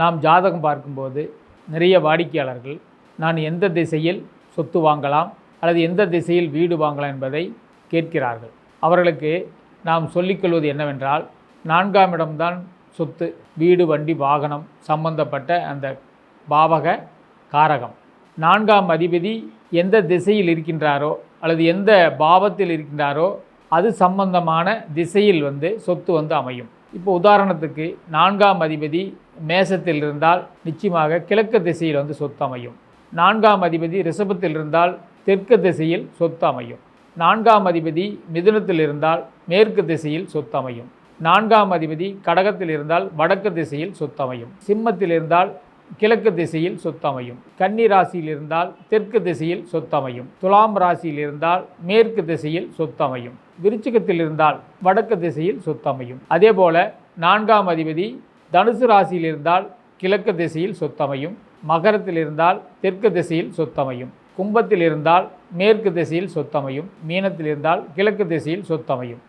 நாம் ஜாதகம் பார்க்கும்போது நிறைய வாடிக்கையாளர்கள் நான் எந்த திசையில் சொத்து வாங்கலாம் அல்லது எந்த திசையில் வீடு வாங்கலாம் என்பதை கேட்கிறார்கள். அவர்களுக்கு நாம் சொல்லிக்கொள்வது என்னவென்றால் நான்காம் இடம்தான் சொத்து வீடு வண்டி வாகனம் சம்பந்தப்பட்ட அந்த பாவக காரகம். நான்காம் அதிபதி எந்த திசையில் இருக்கின்றாரோ அல்லது எந்த பாவத்தில் இருக்கின்றாரோ அது சம்பந்தமான திசையில் வந்து சொத்து வந்து அமையும். இப்போ உதாரணத்துக்கு நான்காம் அதிபதி மேசத்தில் இருந்தால் நிச்சயமாக கிழக்கு திசையில் வந்து சொத்து அமையும். நான்காம் அதிபதி ரிஷபத்தில் இருந்தால் தெற்கு திசையில் சொத்து அமையும். நான்காம் அதிபதி மிதுனத்தில் இருந்தால் மேற்கு திசையில் சொத்து அமையும். நான்காம் அதிபதி கடகத்தில் இருந்தால் வடக்கு திசையில் சொத்து அமையும். சிம்மத்தில் இருந்தால் கிழக்கு திசையில் சொத்தமையும். கன்னி ராசியில் இருந்தால் தெற்கு திசையில் சொத்தமையும். துலாம் ராசியில் இருந்தால் மேற்கு திசையில் சொத்து அமையும் விருச்சிகத்தில் இருந்தால் வடக்கு திசையில் சொத்தமையும். அதேபோல நான்காம் அதிபதி தனுசு ராசியில் இருந்தால் கிழக்கு திசையில் சொத்தமையும். மகரத்தில் இருந்தால் தெற்கு திசையில் சொத்தமையும். கும்பத்தில் இருந்தால் மேற்கு திசையில் சொத்தமையும். மீனத்தில் இருந்தால் கிழக்கு திசையில் சொத்தமையும்.